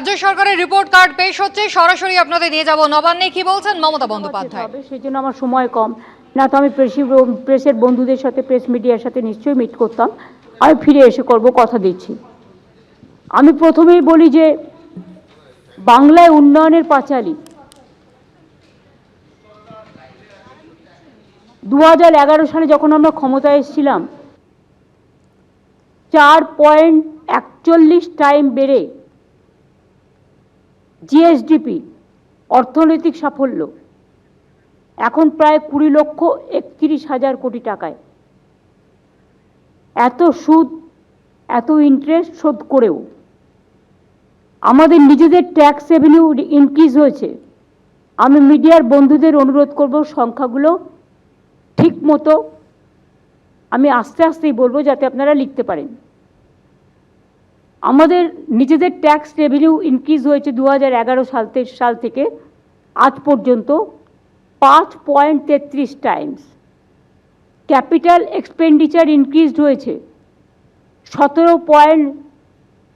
রাজ্য সরকারের report card পেশ হচ্ছে। সরাসরি আপনাদের নিয়ে যাব। নবান্নে কি বলছেন? মমতা বন্দ্যোপাধ্যায়। হবে? সেই জন্য আমার সময় কম। না তো আমি প্রেসি প্রেসের বন্ধুদের সাথে প্রেস মিডিয়ার সাথে নিশ্চয়ই মিট করতাম। আমি ফিরে এসে করব কথা দিচ্ছি। আমি প্রথমেই বলি যে বাংলায় উন্নয়নের পাঁচালী। দু হাজার এগারো সালে যখন আমরা ক্ষমতায় এসেছিলাম চার পয়েন্ট একচল্লিশ টাইম বেড়ে জিএসডিপি অর্থনৈতিক সাফল্য, এখন প্রায় কুড়ি লক্ষ একত্রিশ হাজার কোটি টাকায়। এত সুদ, এত ইন্টারেস্ট শোধ করেও আমাদের নিজেদের ট্যাক্স রেভিনিউ ইনক্রিজ হয়েছে। আমি মিডিয়ার বন্ধুদের অনুরোধ করব সংখ্যাগুলো ঠিক মতো আমি আস্তে আস্তেই বলব যাতে আপনারা লিখতে পারেন। আমাদের নিজেদের ট্যাক্স রেভিনিউ ইনক্রিজ হয়েছে দু হাজার এগারো সাল সাল থেকে আজ পর্যন্ত পাঁচ পয়েন্ট তেত্রিশ টাইমস ক্যাপিটাল এক্সপেন্ডিচার ইনক্রিজড হয়েছে সতেরো point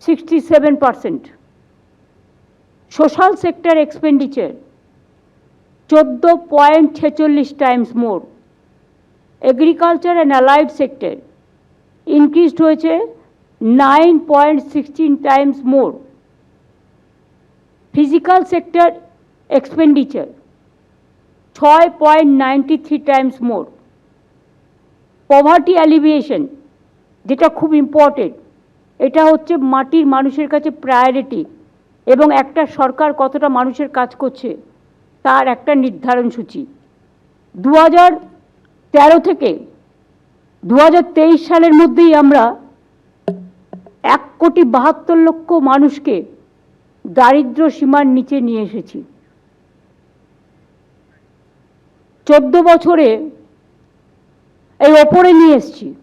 sixty seven percent social sector expenditure চোদ্দ পয়েন্ট ছেচল্লিশ times more agriculture and allied sector increased হয়েছে nine point sixteen times more physical sector expenditure ছয় point ninety three times more poverty alleviation যেটা খুব important এটা হচ্ছে মাটির মানুষের কাছে প্রায়োরিটি এবং একটা সরকার কতটা মানুষের কাজ করছে, তার একটা নির্ধারণ সূচি। দু হাজার তেরো থেকে দু হাজার তেইশ সালের মধ্যেই আমরা এক কোটি বাহাত্তর লক্ষ মানুষকে দারিদ্র সীমার নিচে নিয়ে এসেছি। চোদ্দ বছরে এই ওপরে নিয়ে এসছি।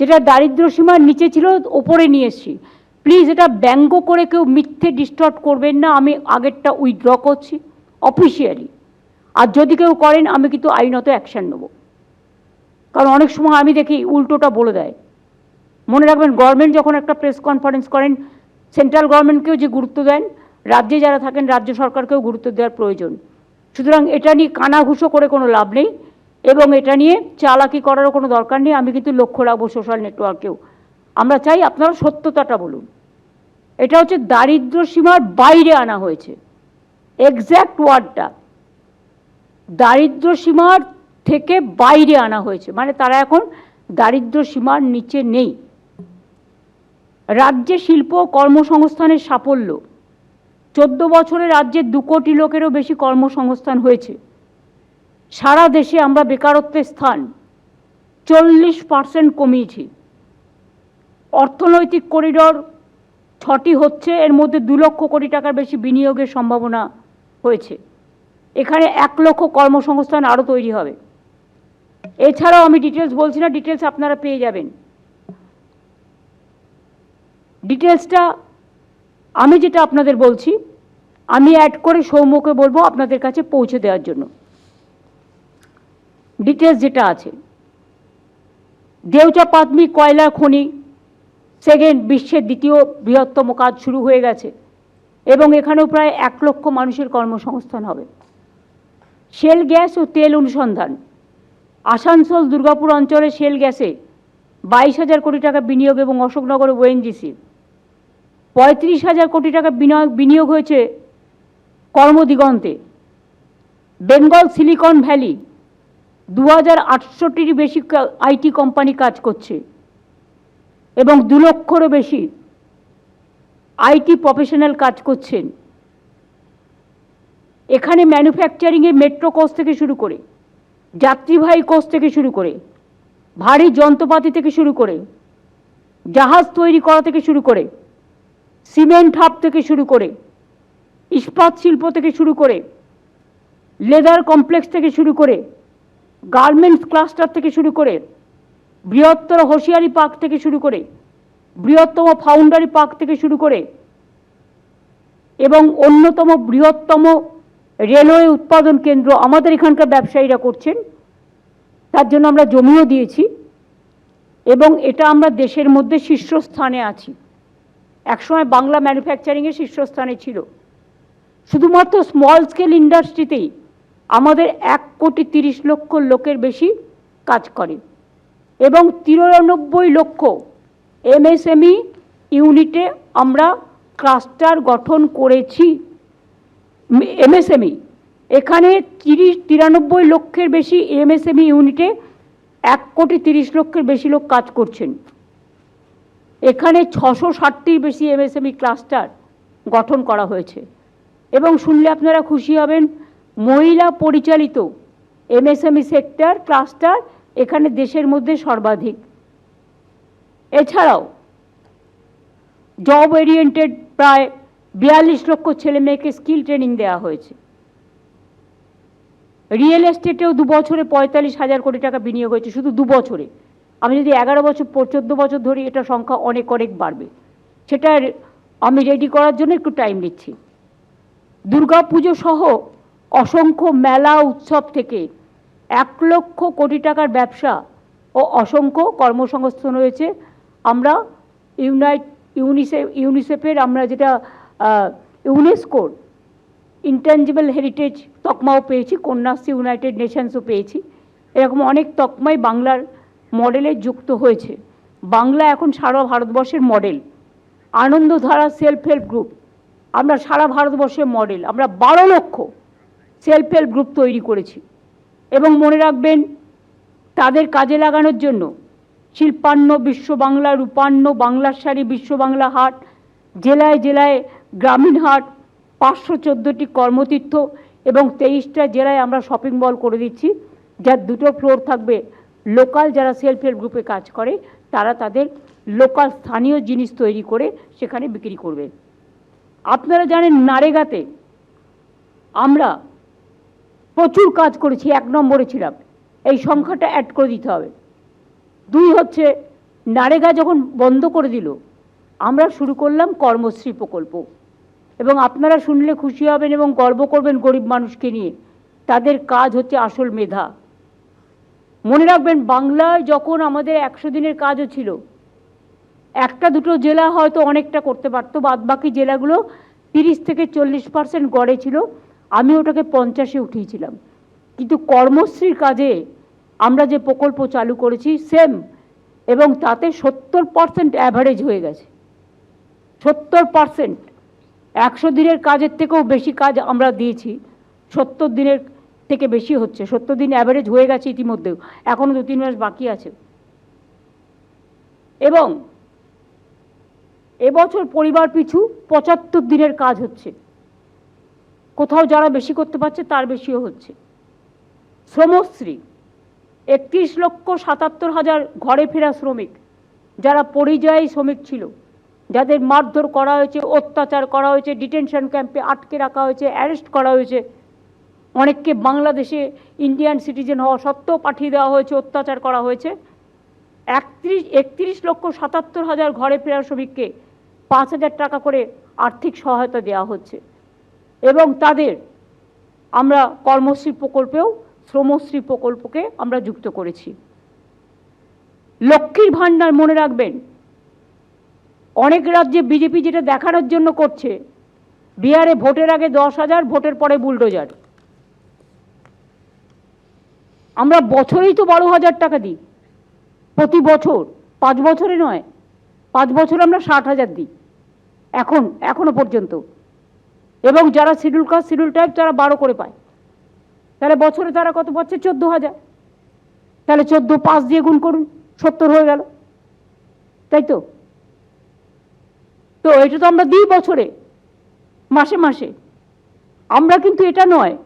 যেটা দারিদ্র সীমার নিচে ছিল, ওপরে নিয়ে এসছি। প্লিজ এটা ব্যঙ্গ করে কেউ মিথ্যে ডিস্টর্ট করবেন না, আমি আগেরটা উইথড্র করছি, অফিসিয়ালি। আর যদি কেউ করেন, আমি কিন্তু আইনত অ্যাকশন নেব। কারণ অনেক সময় আমি দেখি উল্টোটা বলে দেয়। মনে রাখবেন গভর্নমেন্ট যখন একটা প্রেস কনফারেন্স করেন সেন্ট্রাল গভর্নমেন্টকেও যে গুরুত্ব দেন, রাজ্যে যারা থাকেন, রাজ্য সরকারকেও গুরুত্ব দেওয়ার প্রয়োজন। সুতরাং এটা নিয়ে কানাঘুষো করে কোনো লাভ নেই, এবং এটা নিয়ে চালাকি করারও কোনো দরকার নেই। আমি কিন্তু লক্ষ্য রাখব সোশ্যাল নেটওয়ার্কেও আমরা চাই আপনারা সত্যতাটা বলুন। এটা হচ্ছে দারিদ্র সীমার বাইরে আনা হয়েছে। এক্স্যাক্ট ওয়ার্ডটা দারিদ্র সীমার থেকে বাইরে আনা হয়েছে। মানে তারা এখন দারিদ্র সীমার নিচে নেই। রাজ্যে শিল্প কর্মসংস্থানের সাফল্য। চোদ্দ বছরে রাজ্যের দু কোটি লোকেরও বেশি কর্মসংস্থান হয়েছে। সারা দেশে আমরা বেকারত্বের স্থান। চল্লিশ পার্সেন্ট কমিয়েছি। অর্থনৈতিক করিডর ছটি হচ্ছে, এর মধ্যে দু লক্ষ কোটি টাকার বেশি বিনিয়োগের সম্ভাবনা হয়েছে। এখানে এক লক্ষ কর্মসংস্থান আরও তৈরি হবে। এছাড়াও আমি ডিটেলস বলছি না ডিটেলস আপনারা পেয়ে যাবেন। ডিটেলসটা আমি যেটা আপনাদের বলছি, আমি অ্যাড করে সৌম্যকে বলব আপনাদের কাছে পৌঁছে দেওয়ার জন্য। ডিটেলস যেটা আছে। দেউচা পাতমি কয়লা খনি সেকেন্ড বিশ্বের দ্বিতীয় বৃহত্তম কাজ শুরু হয়ে গেছে, এবং এখানেও প্রায় এক লক্ষ মানুষের কর্মসংস্থান হবে। শেল গ্যাস ও তেল অনুসন্ধান। আসানসোল, দুর্গাপুর অঞ্চলে শেল গ্যাসে বাইশ হাজার কোটি টাকা বিনিয়োগ এবং অশোকনগরে ওএনজিসি পঁয়ত্রিশ হাজার কোটি টাকা বিনিয়োগ বিনিয়োগ হয়েছে কর্মদিগন্তে। বেঙ্গল সিলিকন ভ্যালি দু হাজার আটষট্টির বেশি আইটি কোম্পানি কাজ করছে এবং দু লক্ষরও বেশি আইটি প্রফেশনাল কাজ করছেন। এখানে ম্যানুফ্যাকচারিংয়ে মেট্রো কোর্স থেকে শুরু করে, যাত্রীবাহী কোর্স থেকে শুরু করে, ভারী যন্ত্রপাতি থেকে শুরু করে, জাহাজ তৈরি করা থেকে শুরু করে সিমেন্ট হাব থেকে শুরু করে, ইস্পাত শিল্প থেকে শুরু করে, লেদার কমপ্লেক্স থেকে শুরু করে, গার্মেন্টস ক্লাস্টার থেকে শুরু করে, বৃহত্তর হোশিয়ারি পার্ক থেকে শুরু করে, বৃহত্তম ফাউন্ডারি পার্ক থেকে শুরু করে এবং অন্যতম বৃহত্তম রেলওয়ে উৎপাদন কেন্দ্র আমাদের এখানকার ব্যবসায়ীরা করছেন। তার জন্য আমরা জমিও দিয়েছি এবং এটা আমরা দেশের মধ্যে শীর্ষস্থানে আছি। একসময় বাংলা ম্যানুফ্যাকচারিংয়ের শীর্ষস্থানে ছিল। শুধুমাত্র স্মল স্কেল ইন্ডাস্ট্রিতেই আমাদের এক কোটি তিরিশ লক্ষ লোকের বেশি কাজ করে এবং তিরানব্বই লক্ষ এমএসএমই ইউনিটে আমরা ক্লাস্টার গঠন করেছি। এমএসএমই এখানে তিরিশ, তিরানব্বই লক্ষের বেশি এমএসএমই ইউনিটে এক কোটি তিরিশ লক্ষের বেশি লোক কাজ করছেন। এখানে ছশো ষাটটির বেশি এমএসএমই ক্লাস্টার গঠন করা হয়েছে। এবং শুনলে আপনারা খুশি হবেন, মহিলা পরিচালিত এমএসএমই সেক্টর ক্লাস্টার এখানে দেশের মধ্যে সর্বাধিক। এছাড়াও জব ওরিয়েন্টেড প্রায় বিয়াল্লিশ লক্ষ ছেলে মেয়েকে স্কিল ট্রেনিং দেওয়া হয়েছে। রিয়েল এস্টেটেও দু বছরে পঁয়তাল্লিশ হাজার কোটি টাকা বিনিয়োগ হয়েছে, শুধু দু বছরে আমি যদি এগারো বছর চোদ্দ বছর ধরি, এটা সংখ্যা অনেক অনেক বাড়বে। সেটা আমি রেডি করার জন্য একটু টাইম নিচ্ছি। দুর্গা পুজো সহ অসংখ্য মেলা উৎসব থেকে এক লক্ষ কোটি টাকার ব্যবসা ও অসংখ্য কর্মসংস্থান হয়েছে আমরা ইউনাইট ইউনিসেফ ইউনিসেফের আমরা যেটা ইউনেস্কোর ইন্টেঞ্জিবল হেরিটেজ তকমাও পেয়েছি, কন্যাশ্রী ইউনাইটেড নেশনসও পেয়েছি। এরকম অনেক তকমাই বাংলার মডেলে যুক্ত হয়েছে। বাংলা এখন সারা ভারতবর্ষের model. Anandadhara self help group আমরা সারা ভারতবর্ষের মডেল। আমরা বারো লক্ষ সেলফ হেল্প গ্রুপ তৈরি করেছি। এবং মনে রাখবেন, তাদের কাজে লাগানোর জন্য শিল্পান্ন বিশ্ব বাংলা, রূপান্ন বাংলার শাড়ি বিশ্ব বাংলা হাট, জেলায় জেলায় গ্রামীণ হাট, পাঁচশো চোদ্দোটি কর্মতীর্থ এবং তেইশটা জেলায় আমরা শপিং মল করে দিচ্ছি। যার দুটো ফ্লোর থাকবে লোকাল যারা সেলফ হেল্প গ্রুপে কাজ করে, তারা তাদের লোকাল স্থানীয় জিনিস তৈরি করে সেখানে বিক্রি করবে। আপনারা জানেন নারেগাতে আমরা প্রচুর কাজ করেছি, এক নম্বরে ছিলাম। এই সংখ্যাটা অ্যাড করে দিতে হবে। দুই হচ্ছে, নারেগা যখন বন্ধ করে দিল, আমরা শুরু করলাম কর্মশ্রী প্রকল্প। এবং আপনারা শুনলে খুশি হবেন এবং গর্ব করবেন গরিব মানুষকে নিয়ে। তাদের কাজ হচ্ছে আসল মেধা। মনে রাখবেন, বাংলায় যখন আমাদের একশো দিনের কাজও ছিল, একটা দুটো জেলা হয়তো অনেকটা করতে পারতো বাদ বাকি জেলাগুলো তিরিশ থেকে চল্লিশ পার্সেন্ট গড়ে ছিল, আমি ওটাকে পঞ্চাশে উঠিয়েছিলাম। কিন্তু কর্মশ্রীর কাজে আমরা যে প্রকল্প চালু করেছি, সেম, এবং তাতে সত্তর পার্সেন্ট অ্যাভারেজ হয়ে গেছে। সত্তর পার্সেন্ট। একশো দিনের কাজের থেকেও বেশি কাজ আমরা দিয়েছি, সত্তর দিনের থেকে বেশি হচ্ছে। সত্তর দিন অ্যাভারেজ হয়ে গেছে ইতিমধ্যেও। এখনও দু তিন মাস বাকি আছে। এবং এবছর পরিবার পিছু পঁচাত্তর দিনের কাজ হচ্ছে। কোথাও যারা বেশি করতে পারছে, তার বেশিও হচ্ছে। শ্রমশ্রী, একত্রিশ লক্ষ সাতাত্তর হাজার ঘরে ফেরা শ্রমিক, যারা পরিযায়ী শ্রমিক ছিল, যাদের মারধর করা হয়েছে, অত্যাচার করা হয়েছে, ডিটেনশন ক্যাম্পে আটকে রাখা হয়েছে, অ্যারেস্ট করা হয়েছে অনেককে বাংলাদেশে ইন্ডিয়ান সিটিজেন হওয়া সত্ত্বেও পাঠিয়ে দেওয়া হয়েছে, অত্যাচার করা হয়েছে। একত্রিশ একত্রিশ লক্ষ সাতাত্তর হাজার ঘরে ফেরা শ্রমিককে পাঁচ হাজার টাকা করে আর্থিক সহায়তা দেওয়া হচ্ছে। এবং তাদের আমরা কর্মশ্রী প্রকল্পেও শ্রমশ্রী প্রকল্পকে আমরা যুক্ত করেছি। লক্ষ্মীর ভাণ্ডার মনে রাখবেন, অনেক রাজ্যে বিজেপি যেটা দেখানোর জন্য করছে, বিহারে ভোটের আগে দশ হাজার, ভোটের পরে বুলডোজার। আমরা বছরেই তো বারো হাজার টাকা দিই। প্রতি বছর, পাঁচ বছরে নয়, পাঁচ বছর আমরা ষাট হাজার দিই। এখন, এখনও পর্যন্ত। এবং যারা শিডিউল কাস্ট শিডিউল টাইপ তারা বারো করে পায়। তাহলে বছরে তারা কত পাচ্ছে? চোদ্দ হাজার। তাহলে চোদ্দ পাঁচ দিয়ে গুণ করুন, সত্তর হয়ে গেল। তাই তো? তো এটা তো আমরা দিই বছরে, মাসে মাসে। আমরা কিন্তু এটা নয়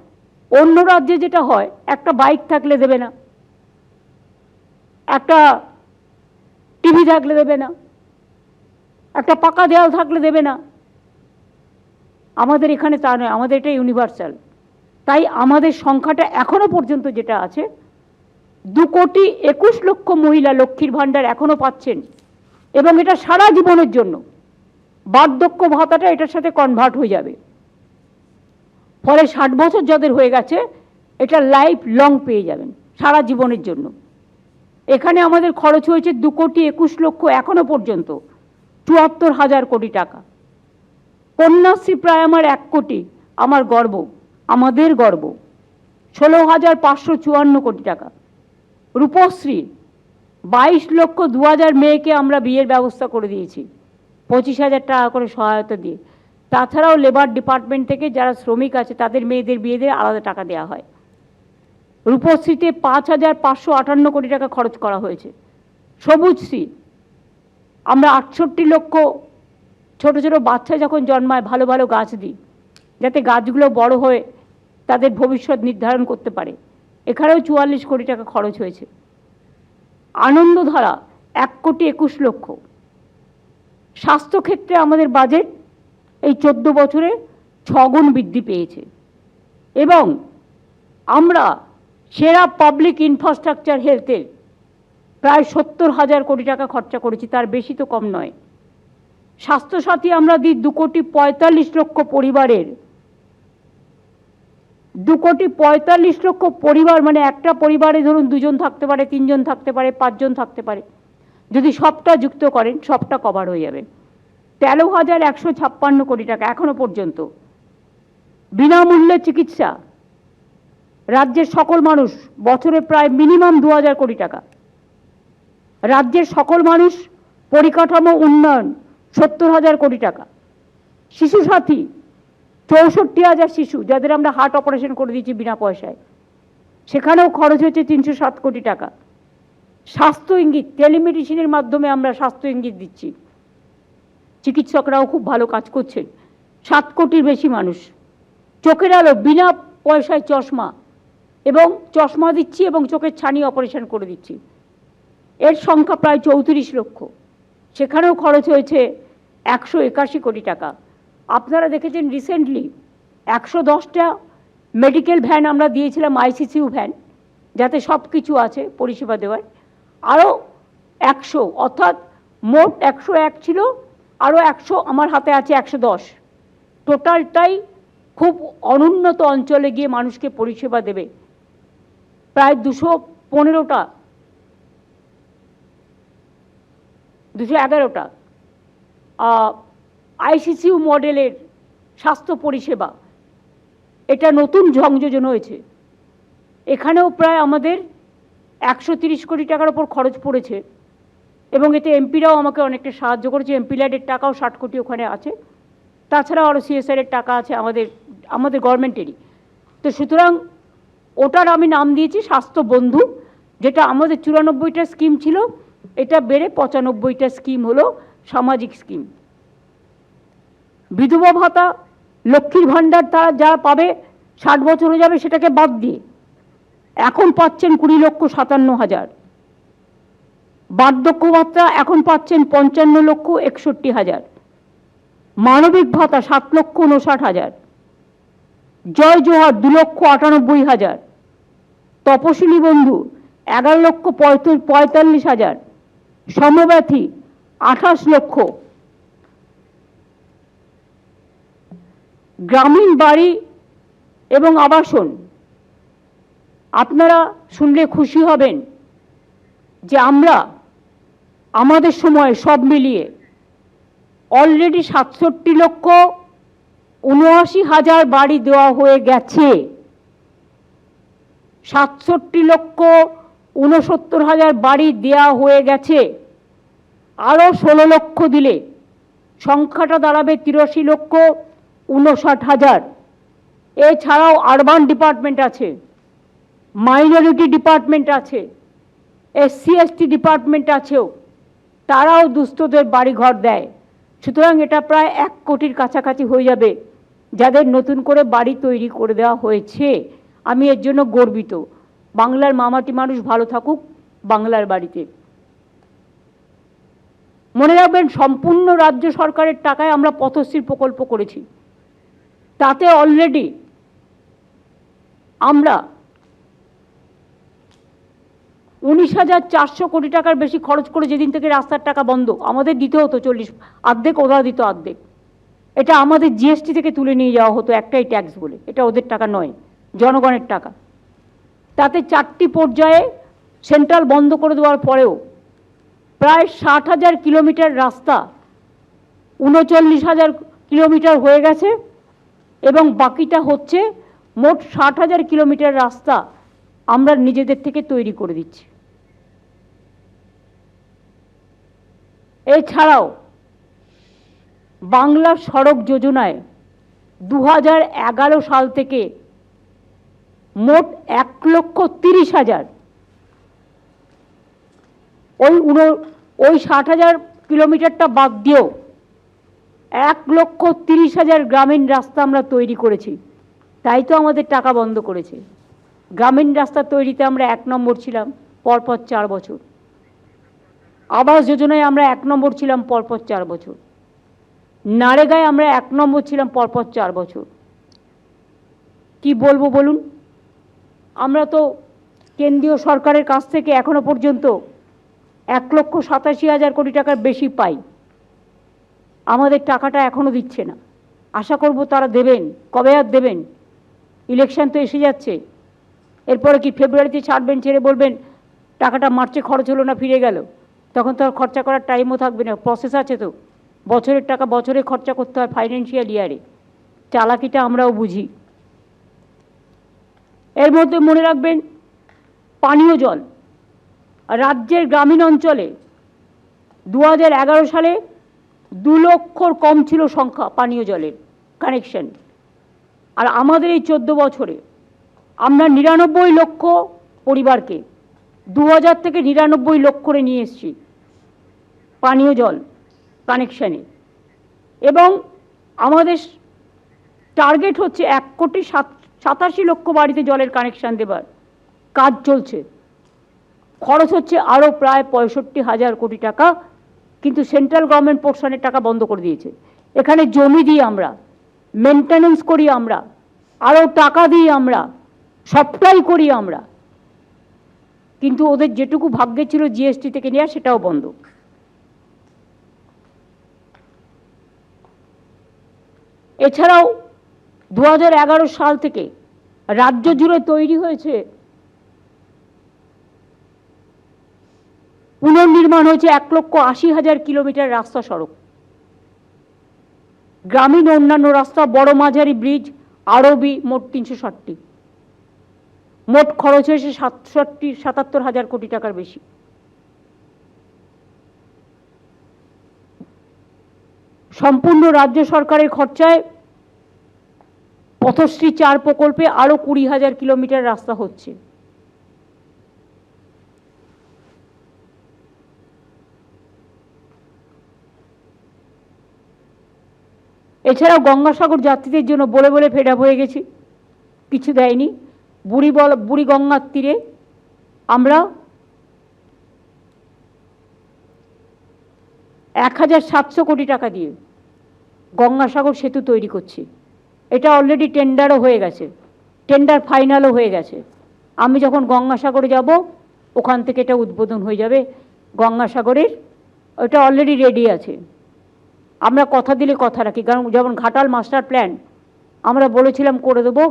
অন্য রাজ্যে যেটা হয়, একটা বাইক থাকলে দেবে না। একটা টিভি থাকলে দেবে না। একটা পাকা দেয়াল থাকলে দেবে না। আমাদের এখানে তা নয়, আমাদের এটা ইউনিভার্সাল তাই আমাদের সংখ্যাটা এখনও পর্যন্ত যেটা আছে, দু কোটি একুশ লক্ষ মহিলা লক্ষ্মীর ভাণ্ডার এখনও পাচ্ছেন। এবং এটা সারা জীবনের জন্য। বার্ধক্য ভাতাটা এটার সাথে কনভার্ট হয়ে যাবে। ফলে ষাট বছর যাদের হয়ে গেছে, এটা লাইফ লং পেয়ে যাবেন, সারা জীবনের জন্য। এখানে আমাদের খরচ হয়েছে দু কোটি একুশ লক্ষ এখনও পর্যন্ত, চুয়াত্তর হাজার কোটি টাকা। কন্যাশ্রী প্রায় আমার এক কোটি, আমার গর্ব, আমাদের গর্ব। ষোলো হাজার পাঁচশো চুয়ান্ন কোটি টাকা। রূপশ্রী, বাইশ লক্ষ দু হাজার মেয়েকে আমরা বিয়ের ব্যবস্থা করে দিয়েছি, পঁচিশ হাজার টাকা করে সহায়তা দিয়ে। তাছাড়াও লেবার ডিপার্টমেন্ট থেকে যারা শ্রমিক আছে, তাদের মেয়েদের বিয়ে দিয়ে আলাদা টাকা দেওয়া হয়। রূপশ্রীতে পাঁচ হাজার পাঁচশো আটান্ন কোটি টাকা খরচ করা হয়েছে। সবুজশ্রী আমরা আটষট্টি লক্ষ ছোট ছোট বাচ্চা যখন জন্মায়, ভালো ভালো গাছ দিই, যাতে গাছগুলো বড় হয়ে তাদের ভবিষ্যৎ নির্ধারণ করতে পারে। এখানেও চুয়াল্লিশ কোটি টাকা খরচ হয়েছে। আনন্দধারা, এক কোটি একুশ লক্ষ। স্বাস্থ্যক্ষেত্রে আমাদের বাজেট এই চোদ্দ বছরে ছগুণ বৃদ্ধি পেয়েছে। এবং আমরা সেরা পাবলিক ইনফ্রাস্ট্রাকচার হেলথের প্রায় সত্তর হাজার কোটি টাকা খরচা করেছি, তার বেশি তো কম নয়। স্বাস্থ্যসাথী আমরা দিই দু কোটি পঁয়তাল্লিশ লক্ষ পরিবারের। দু কোটি পঁয়তাল্লিশ লক্ষ পরিবার মানে একটা পরিবারে ধরুন দুজন থাকতে পারে, তিনজন থাকতে পারে, পাঁচজন থাকতে পারে। যদি সবটা যুক্ত করেন, সবটা কভার হয়ে যাবে। তেরো হাজার একশো ছাপ্পান্ন কোটি টাকা এখনও পর্যন্ত। বিনামূল্যে চিকিৎসা। রাজ্যের সকল মানুষ বছরে প্রায় মিনিমাম দু হাজার কোটি টাকা। রাজ্যের সকল মানুষ পরিকাঠামো উন্নয়ন সত্তর হাজার কোটি টাকা। শিশু সাথী চৌষট্টি হাজার শিশু, যাদের আমরা হার্ট অপারেশন করে দিয়েছি বিনা পয়সায়। সেখানেও খরচ হয়েছে তিনশো সাত কোটি টাকা। স্বাস্থ্য ইঙ্গিত, টেলিমেডিসিনের মাধ্যমে আমরা স্বাস্থ্য ইঙ্গিত দিচ্ছি। চিকিৎসকরাও খুব ভালো কাজ করছেন। সাত কোটির বেশি মানুষ। চোখের আলো, বিনা পয়সায় চশমা এবং চশমা দিচ্ছি এবং চোখের ছানি অপারেশন করে দিচ্ছি। এর সংখ্যা প্রায় চৌত্রিশ লক্ষ। সেখানেও খরচ হয়েছে একশো একাশি কোটি টাকা। আপনারা দেখেছেন রিসেন্টলি একশো দশটা মেডিকেল ভ্যান আমরা দিয়েছিলাম আইসিসিউ ভ্যান যাতে সব কিছু আছে পরিষেবা দেওয়ার। আরও একশো, অর্থাৎ মোট একশো এক ছিল আরও একশো, আমার হাতে আছে একশো দশ। টোটালটাই খুব অনুন্নত অঞ্চলে গিয়ে মানুষকে পরিষেবা দেবে। প্রায় দুশো পনেরোটা। দুশো এগারোটা। আইসিসিউ মডেলের স্বাস্থ্য পরিষেবা। এটা নতুন সংযোজন হয়েছে। এখানেও প্রায় আমাদের একশো তিরিশ কোটি টাকার ওপর খরচ পড়েছে। এবং এতে এমপিরাও আমাকে অনেকটা সাহায্য করেছে। এমপি ল্যাডের টাকাও ষাট কোটি ওখানে আছে। তাছাড়াও আরও সিএসআরের টাকা আছে আমাদের আমাদের গভর্নমেন্টেরই। তো সুতরাং ওটার আমি নাম দিয়েছি স্বাস্থ্য বন্ধু, যেটা আমাদের চুরানব্বইটা স্কিম ছিল। এটা বেড়ে পঁচানব্বইটা স্কিম হলো সামাজিক স্কিম। বিধবা ভাতা, লক্ষ্মীর ভাণ্ডার তারা যারা পাবে, ষাট বছর হয়ে যাবে সেটাকে বাদ দিয়ে। এখন পাচ্ছেন কুড়ি লক্ষ সাতান্ন হাজার। বার্ধক্য ভাতা এখন পাচ্ছেন পঞ্চান্ন লক্ষ একষট্টি হাজার। মানবিক ভাতা সাত লক্ষ উনষাট হাজার। জয় জোহার দু লক্ষ আটানব্বই হাজার। তপশিলি বন্ধু এগারো লক্ষ পঁয়ত- পঁয়তাল্লিশ হাজার। সমব্যথী আঠাশ লক্ষ। গ্রামীণ বাড়ি এবং আবাসন। আপনারা শুনলে খুশি হবেন যে আমরা আমাদের সময় সব মিলিয়ে অলরেডি সাতষট্টি লক্ষ উনআশি হাজার বাড়ি দেওয়া হয়ে গেছে। সাতষট্টি লক্ষ উনসত্তর হাজার বাড়ি দেওয়া হয়ে গেছে। আরও ষোলো লক্ষ দিলে সংখ্যাটা দাঁড়াবে তিরাশি লক্ষ উনষাট হাজার। এছাড়াও আরবান ডিপার্টমেন্ট আছে মাইনরিটি ডিপার্টমেন্ট আছে এসসি এসটি ডিপার্টমেন্ট আছেও। তারাও দুস্থদের বাড়িঘর দেয়। সুতরাং এটা প্রায় এক কোটির কাছাকাছি হয়ে যাবে। যাদের নতুন করে বাড়ি তৈরি করে দেওয়া হয়েছে, আমি এর জন্য গর্বিত। বাংলার মামাটি মানুষ ভালো থাকুক বাংলার বাড়িতে। মনে রাখবেন, সম্পূর্ণ রাজ্য সরকারের টাকায় আমরা পথশ্রী প্রকল্প করেছি। তাতে অলরেডি আমরা উনিশ হাজার চারশো কোটি টাকার বেশি খরচ করে যেদিন থেকে রাস্তার টাকা বন্ধ, আমাদের দিতে হতো চল্লিশ, অর্ধেক ওরা দিত অর্ধেক। এটা আমাদের জিএসটি থেকে তুলে নিয়ে যাওয়া হতো একটাই ট্যাক্স বলে, এটা ওদের টাকা নয়, জনগণের টাকা। তাতে চারটি পর্যায়ে সেন্ট্রাল বন্ধ করে দেওয়ার পরেও প্রায় ষাট হাজার কিলোমিটার রাস্তা উনচল্লিশ হাজার কিলোমিটার হয়ে গেছে এবং বাকিটা হচ্ছে মোট ষাট হাজার কিলোমিটার রাস্তা আমরা নিজেদের থেকে তৈরি করে দিচ্ছি। এছাড়াও বাংলা সড়ক যোজনায় দু সাল থেকে মোট এক লক্ষ তিরিশ হাজার ওই উনো, ওই ষাট হাজার কিলোমিটারটা বাদ দিয়েও এক লক্ষ তিরিশ হাজার গ্রামীণ রাস্তা আমরা তৈরি করেছি। তাই তো আমাদের টাকা বন্ধ করেছে। গ্রামীণ রাস্তা তৈরিতে আমরা এক নম্বর ছিলাম, পরপর চার বছর। আবাস যোজনায় আমরা এক নম্বর ছিলাম, পরপর চার বছর। নারেগায় আমরা এক নম্বর ছিলাম, পরপর চার বছর। কি বলব বলুন? আমরা তো কেন্দ্রীয় সরকারের কাছ থেকে এখনও পর্যন্ত এক লক্ষ সাতাশি হাজার কোটি টাকার বেশি পাই। আমাদের টাকাটা এখনও দিচ্ছে না। আশা করব তারা দেবেন, কবে আর দেবেন? ইলেকশন তো এসে যাচ্ছে। এরপরে কি ফেব্রুয়ারিতে ছাড়বেন, ছেড়ে বলবেন, টাকাটা মার্চে খরচ হলো না, ফিরে গেল? তখন তো আর খরচা করার টাইমও থাকবে না প্রসেস আছে তো। বছরের টাকা বছরে খরচা করতে হয় ফাইন্যান্সিয়াল ইয়ারে চালাকিটা আমরাও বুঝি। এর মধ্যে মনে রাখবেন, পানীয় জল। রাজ্যের গ্রামীণ অঞ্চলে দু সালে দু লক্ষর কম ছিল সংখ্যা পানীয় জলের কানেকশন আর আমাদের এই চোদ্দ বছরে আমরা নিরানব্বই লক্ষ পরিবারকে দু হাজার থেকে নিরানব্বই লক্ষ করে নিয়ে এসেছি পানীয় জল কানেকশানে। এবং আমাদের টার্গেট হচ্ছে এক কোটি সাত, সাতাশি লক্ষ বাড়িতে জলের কানেকশান দেবার। কাজ চলছে। খরচ হচ্ছে আরও প্রায় পঁয়ষট্টি হাজার কোটি টাকা, কিন্তু সেন্ট্রাল গভর্নমেন্ট পোর্শনের টাকা বন্ধ করে দিয়েছে। এখানে জমি দিই আমরা, মেনটেনেন্স করি আমরা আরও টাকা দিই আমরা। সবটাই করি আমরা। কিন্তু ওদের যেটুকু ভাগ্যে ছিল জিএসটি থেকে নেওয়া সেটাও বন্ধ। এছাড়াও দু হাজার এগারো সাল থেকে রাজ্য জুড়ে তৈরি হয়েছে পুনর্নির্মাণ হয়েছে এক লক্ষ আশি হাজার কিলোমিটার রাস্তা সড়ক। গ্রামীণ অন্যান্য রাস্তা, বড় মাঝারি ব্রিজ, আরবি মোট তিনশো ষাটটি। মোট খরচ হয়েছে সাতষট্টি, সাতাত্তর হাজার কোটি টাকার বেশি। সম্পূর্ণ রাজ্য সরকারের খরচায় পথশ্রী চার প্রকল্পে আরও কুড়ি হাজার কিলোমিটার রাস্তা হচ্ছে। এছাড়াও গঙ্গাসাগর যাত্রীদের জন্য বলে বলে ফেড হয়ে গেছি, কিছু দেয়নি। বুড়ি বল, বুড়ি গঙ্গার তীরে আমরা এক হাজার সাতশো কোটি টাকা দিয়ে গঙ্গাসাগর সেতু তৈরি করছি। এটা অলরেডি টেন্ডারও হয়ে গেছে। টেন্ডার ফাইনালও হয়ে গেছে। আমি যখন গঙ্গাসাগরে যাব, ওখান থেকে এটা উদ্বোধন হয়ে যাবে। গঙ্গাসাগরের ওটা অলরেডি রেডি আছে। আমরা কথা দিলে কথা রাখি, কারণ যেমন ঘাটাল মাস্টার প্ল্যান আমরা বলেছিলাম করে দেবো।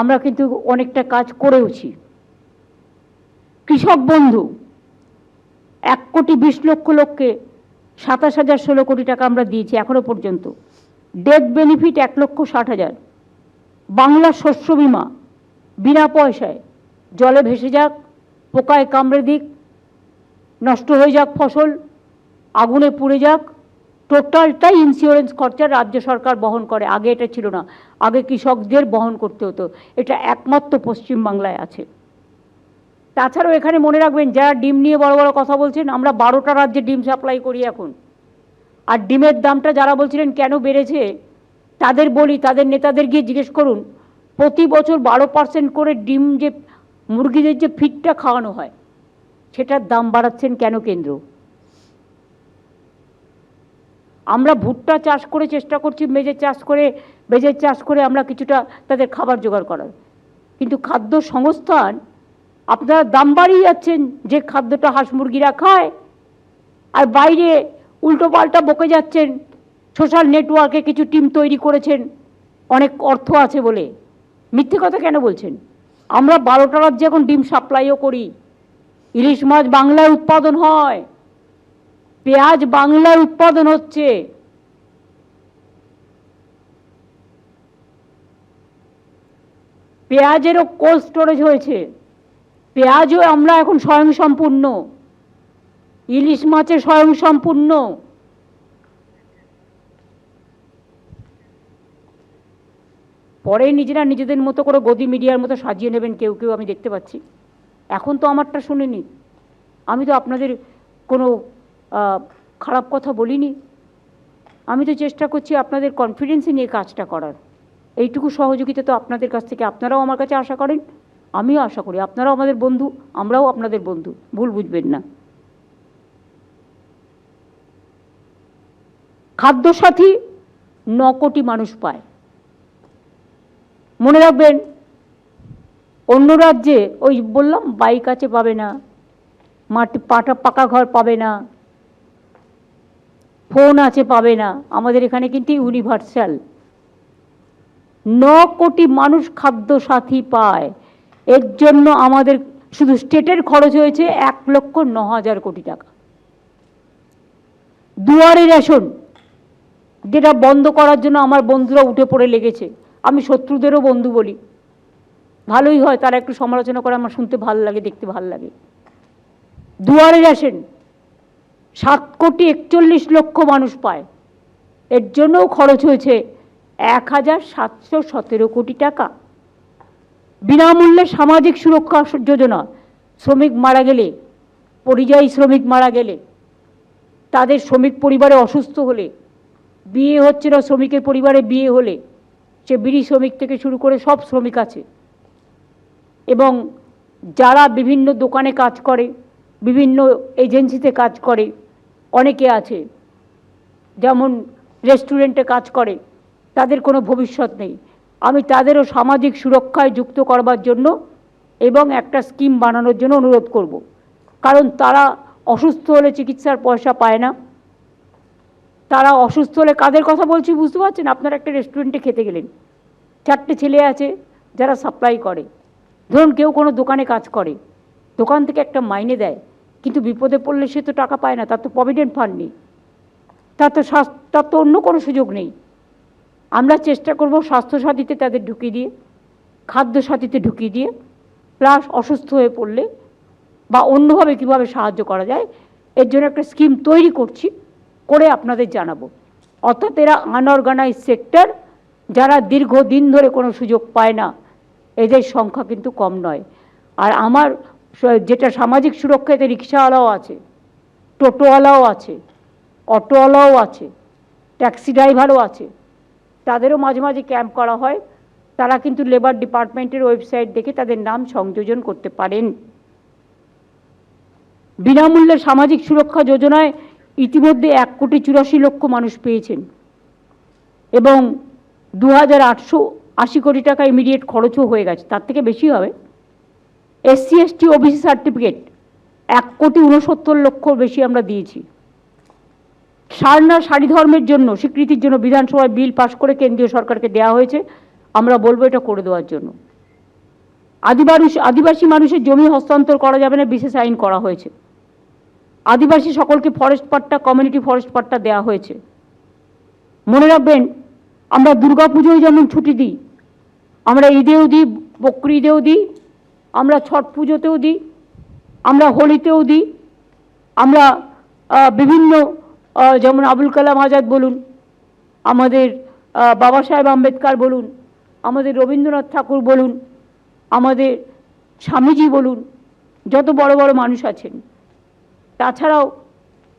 আমরা কিন্তু অনেকটা কাজ করেওছি। কৃষক বন্ধু, এক কোটি বিশ লক্ষ লোককে সাতাশ হাজার ষোলো কোটি টাকা আমরা দিয়েছি এখনও পর্যন্ত। ডেথ বেনিফিট এক লক্ষ ষাট হাজার। বাংলা শস্য বিমা, বিনা পয়সায়। জলে ভেসে যাক, পোকায় কামড়ে দিক, নষ্ট হয়ে যাক ফসল, আগুনে পুড়ে যাক টোটালটাই ইন্স্যুরেন্স খরচা রাজ্য সরকার বহন করে। আগে এটা ছিল না। আগে কৃষকদের বহন করতে হতো। এটা একমাত্র পশ্চিমবাংলায় আছে। তাছাড়াও এখানে মনে রাখবেন, যারা ডিম নিয়ে বড় বড় কথা বলছেন, আমরা বারোটা রাজ্যে ডিম সাপ্লাই করি এখন। আর ডিমের দামটা যারা বলছিলেন কেন বেড়েছে, তাদের বলি, তাদের নেতাদের গিয়ে জিজ্ঞেস করুন। প্রতি বছর বারো পার্সেন্ট করে ডিম যে, মুরগিদের যে ফিডটা খাওয়ানো হয়, সেটার দাম বাড়াচ্ছেন কেন কেন্দ্র? আমরা ভুট্টা চাষ করে চেষ্টা করছি মেজের চাষ করে বেজের চাষ করে আমরা কিছুটা তাদের খাবার জোগাড় করার। কিন্তু খাদ্য সংস্থান, আপনারা দাম বাড়িয়ে যাচ্ছেন যে খাদ্যটা হাঁস মুরগিরা খায়, আর বাইরে উল্টো পাল্টা বকে যাচ্ছেন সোশ্যাল নেটওয়ার্কে কিছু টিম তৈরি করেছেন, অনেক অর্থ আছে বলে। মিথ্যে কথা কেন বলছেন? আমরা বারোটা রাজ্যে এখন ডিম সাপ্লাইও করি। ইলিশ মাছ বাংলায় উৎপাদন হয়। পেঁয়াজ বাংলায় উৎপাদন হচ্ছে। পেঁয়াজেরও কোল্ড স্টোরেজ হয়েছে। পেঁয়াজও আমরা এখন স্বয়ংসম্পূর্ণ। ইলিশ মাছে স্বয়ংসম্পূর্ণ। পরে নিজেরা নিজেদের মতো করে গদি মিডিয়ার মতো সাজিয়ে নেবেন কেউ কেউ, আমি দেখতে পাচ্ছি। এখন তো আমারটা শুনিনি। আমি তো আপনাদের কোনো খারাপ কথা বলিনি। আমি তো চেষ্টা করছি আপনাদের কনফিডেন্সে নিয়ে কাজটা করার। এইটুকু সহযোগিতা তো আপনাদের কাছ থেকে, আপনারাও আমার কাছে আশা করেন, আমিও আশা করি। আপনারাও আমাদের বন্ধু, আমরাও আপনাদের বন্ধু, ভুল বুঝবেন না। খাদ্যসাথী ন কোটি মানুষ পায়। মনে রাখবেন, অন্য রাজ্যে, ওই বললাম, বাইক আছে পাবে না, মাটি, পাটা, পাকা ঘর পাবে না ফোন আছে, পাবে না। আমাদের এখানে কিন্তু ইউনিভার্সাল ন কোটি মানুষ খাদ্য সাথী পায়। এর জন্য আমাদের শুধু স্টেটের খরচ হয়েছে এক লক্ষ ন হাজার কোটি টাকা। দুয়ারে রেশন, যেটা বন্ধ করার জন্য আমার বন্ধুরা উঠে পড়ে লেগেছে। আমি শত্রুদেরও বন্ধু বলি। ভালোই হয়, তারা একটু সমালোচনা করে, আমার শুনতে ভালো লাগে, দেখতে ভালো লাগে। দুয়ারে রেশন সাত কোটি একচল্লিশ লক্ষ মানুষ পায়। এর জন্যও খরচ হয়েছে এক হাজার সাতশো সতেরো কোটি টাকা। বিনামূল্যে সামাজিক সুরক্ষা যোজনা। শ্রমিক মারা গেলে, পরিযায়ী শ্রমিক মারা গেলে, তাদের শ্রমিক পরিবারে অসুস্থ হলে, বিয়ে হচ্ছে না শ্রমিকের পরিবারে বিয়ে হলে, সে বিড়ি শ্রমিক থেকে শুরু করে সব শ্রমিক আছে। এবং যারা বিভিন্ন দোকানে কাজ করে, বিভিন্ন এজেন্সিতে কাজ করে অনেকে আছে, যেমন রেস্টুরেন্টে কাজ করে, তাদের কোনো ভবিষ্যৎ নেই। আমি তাদেরও সামাজিক সুরক্ষায় যুক্ত করবার জন্য এবং একটা স্কিম বানানোর জন্য অনুরোধ করব। কারণ তারা অসুস্থ হলে চিকিৎসার পয়সা পায় না। তারা অসুস্থ হলে কাদের কথা বলছি বুঝতে পারছেন? আপনারা একটা রেস্টুরেন্টে খেতে গেলেন। চারটে ছেলে আছে যারা সাপ্লাই করে। ধরুন কেউ কোনো দোকানে কাজ করে, দোকান থেকে একটা মাইনে দেয়। কিন্তু বিপদে পড়লে সে তো টাকা পায় না, তার তো প্রভিডেন্ট ফান্ড নেই। তার তো স্বাস্থ্য তার তো অন্য কোনো সুযোগ নেই। আমরা চেষ্টা করব স্বাস্থ্যসাথীতে তাদের ঢুকিয়ে দিয়ে খাদ্য সাথীতে ঢুকিয়ে দিয়ে প্লাস অসুস্থ হয়ে পড়লে বা অন্যভাবে কীভাবে সাহায্য করা যায়, এর জন্য একটা স্কিম তৈরি করছি, করে আপনাদের জানাব। অর্থাৎ এরা আনঅর্গানাইজ সেক্টর যারা দীর্ঘদিন ধরে কোনো সুযোগ পায় না, এদের সংখ্যা কিন্তু কম নয়। আর আমার যেটা সামাজিক সুরক্ষাতে রিক্সাওয়ালাও আছে, টোটোওয়ালাও আছে, অটোওয়ালাও আছে, ট্যাক্সি ড্রাইভারও আছে। তাদেরও মাঝে মাঝে ক্যাম্প করা হয়। তারা কিন্তু লেবার ডিপার্টমেন্টের ওয়েবসাইট দেখে তাদের নাম সংযোজন করতে পারেন। বিনামূল্যে সামাজিক সুরক্ষা যোজনায় ইতিমধ্যে এক কোটি চুরাশি লক্ষ মানুষ পেয়েছেন এবং দু হাজার আটশো আশি কোটি টাকা ইমিডিয়েট খরচও হয়ে গেছে। তার থেকে বেশি হবে। এসসি এসটি ওবিসি সার্টিফিকেট এক কোটি উনসত্তর লক্ষ বেশি আমরা দিয়েছি। সারনা সারি ধর্মের জন্য, স্বীকৃতির জন্য বিধানসভায় বিল পাশ করে কেন্দ্রীয় সরকারকে দেওয়া হয়েছে, আমরা বলব এটা করে দেওয়ার জন্য। আদিবাসী আদিবাসী মানুষের জমি হস্তান্তর করা যাবে না, বিশেষ আইন করা হয়েছে। আদিবাসী সকলকে forest patta community forest patta দেওয়া হয়েছে। মনে রাখবেন, আমরা দুর্গা পুজোয় যেমন ছুটি দিই, আমরা ঈদেও দিই বকরি ঈদেও দিই আমরা ছট পুজোতেও দিই, আমরা হোলিতেও দিই, আমরা বিভিন্ন যেমন আবুল কালাম আজাদ বলুন, আমাদের বাবা সাহেব আম্বেদকর বলুন, আমাদের রবীন্দ্রনাথ ঠাকুর বলুন, আমাদের স্বামীজি বলুন, যত বড় বড় মানুষ আছেন। তাছাড়াও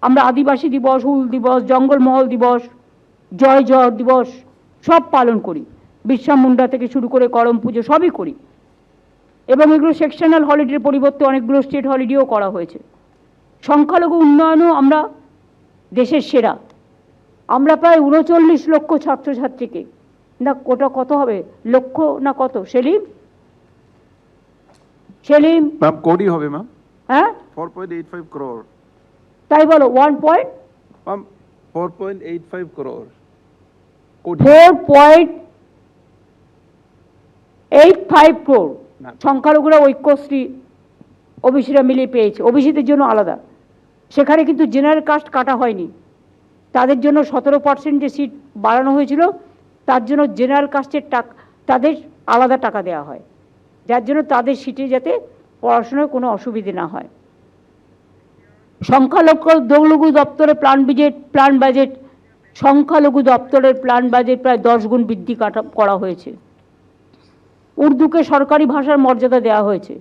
আমরা আদিবাসী দিবস, হুল দিবস, জঙ্গলমহল দিবস, জয় জয় দিবস সব পালন করি। বিশ্রাম মুন্ডা থেকে শুরু করে করম পুজো সবই করি। এবং এগুলো সেকশনাল হলিডের পরিবর্তে অনেকগুলো স্টেট হলিডেও করা হয়েছে। সংখ্যালঘু উন্নয়নও আমরা দেশের সেরা। আমরা প্রায় উনচল্লিশ লক্ষ ছাত্রছাত্রীকে না ওটা কত হবে? লক্ষ না কত? সেলিম? সেলিম? ম্যাম কোটি হবে ম্যাম হ্যাঁ? তাই বলো one point ma'am four point eight five crore? Point সংখ্যালঘুরা ঐক্যশ্রী ওবিসিরা মিলিয়ে পেয়েছে। ওবিসিদের জন্য আলাদা। সেখানে কিন্তু জেনারেল কাস্ট কাটা হয়নি। তাদের জন্য সতেরো পার্সেন্ট যে সিট বাড়ানো হয়েছিল, তার জন্য জেনারেল কাস্টের টাকা, তাদের আলাদা টাকা দেওয়া হয়। যার জন্য তাদের সিটে যাতে পড়াশোনার কোনো অসুবিধে না হয়। সংখ্যালঘু দৌলঘু দপ্তরে প্ল্যান বাজেট প্ল্যান বাজেট সংখ্যালঘু দপ্তরের প্ল্যান বাজেট প্রায় দশ গুণ বৃদ্ধি কাটা, করা হয়েছে। উর্দুকে সরকারি ভাষার মর্যাদা দেওয়া হয়েছে।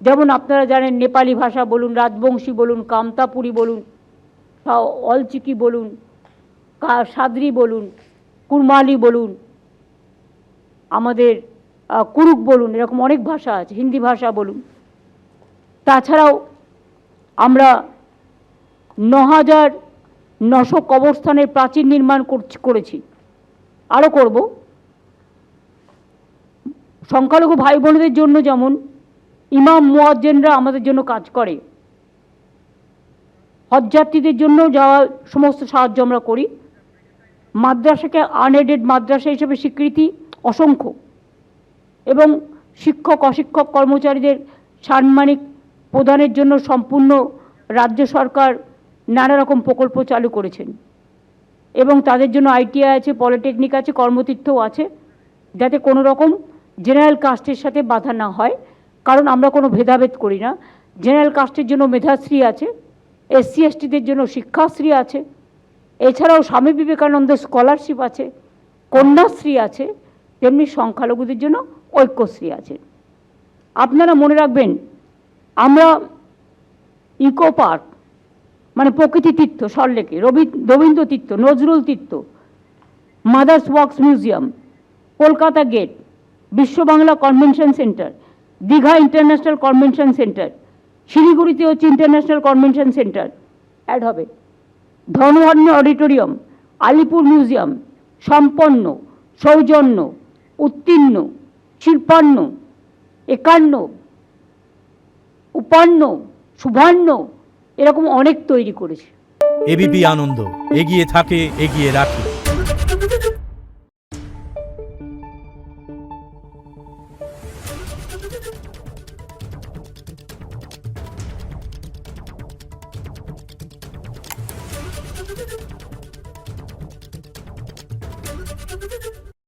যেমন আপনারা জানেন নেপালি ভাষা বলুন, রাজবংশী বলুন কামতাপুরি বলুন অলচিকি বলুন সাদরি বলুন, কুরমালি বলুন, আমাদের কুরুক বলুন, এরকম অনেক ভাষা আছে, হিন্দি ভাষা বলুন। তাছাড়াও আমরা ন হাজার নশো কবরস্থানের প্রাচীর নির্মাণ করেছি আরও করব। সংখ্যালঘু ভাই বোনদের জন্য যেমন ইমাম, মুয়াজ্জেনরা আমাদের জন্য কাজ করে। হজযাত্রীদের জন্য যাওয়া সমস্ত সাহায্য আমরা করি। মাদ্রাসাকে আনএডেড মাদ্রাসা হিসেবে স্বীকৃতি অসংখ্য। এবং শিক্ষক, অশিক্ষক কর্মচারীদের সাম্মানিক প্রদানের জন্য সম্পূর্ণ রাজ্য সরকার নানা রকম প্রকল্প চালু করেছেন। এবং তাদের জন্য আইটিআই আছে, পলিটেকনিক আছে, কর্মতীর্থও আছে। যাতে কোনো রকম জেনারেল কাস্টের সাথে বাধা না হয়, কারণ আমরা কোনো ভেদাভেদ করি না। জেনারেল কাস্টের জন্য মেধাশ্রী আছে এসসি এসটিদের জন্য শিক্ষাশ্রী আছে, এছাড়াও স্বামী বিবেকানন্দের স্কলারশিপ আছে, কন্যাশ্রী আছে, তেমনি সংখ্যালঘুদের জন্য ঐক্যশ্রী আছে। আপনারা মনে রাখবেন, আমরা ইকো পার্ক মানে Prakriti Tirtha সল্লেকে Rabi, Rabindra Tirtha, Nazrul Tirtha, mother's wax museum, Kolkata gate Biswa Bangla convention centre, Digha international convention centre, শিলিগুড়িতে হচ্ছে ইন্টারন্যাশনাল কনভেনশন সেন্টার, অ্যাড হবে। ধনভান্য অডিটোরিয়াম, আলিপুর মিউজিয়াম, সম্পন্ন, সৌজন্য, উত্তীর্ণ, শিল্পান্ন, একান্ন, উপান্ন শুভান্ন এরকম অনেক তৈরি করেছে। এবিপি আনন্দ, এগিয়ে থাকে, এগিয়ে রাখে।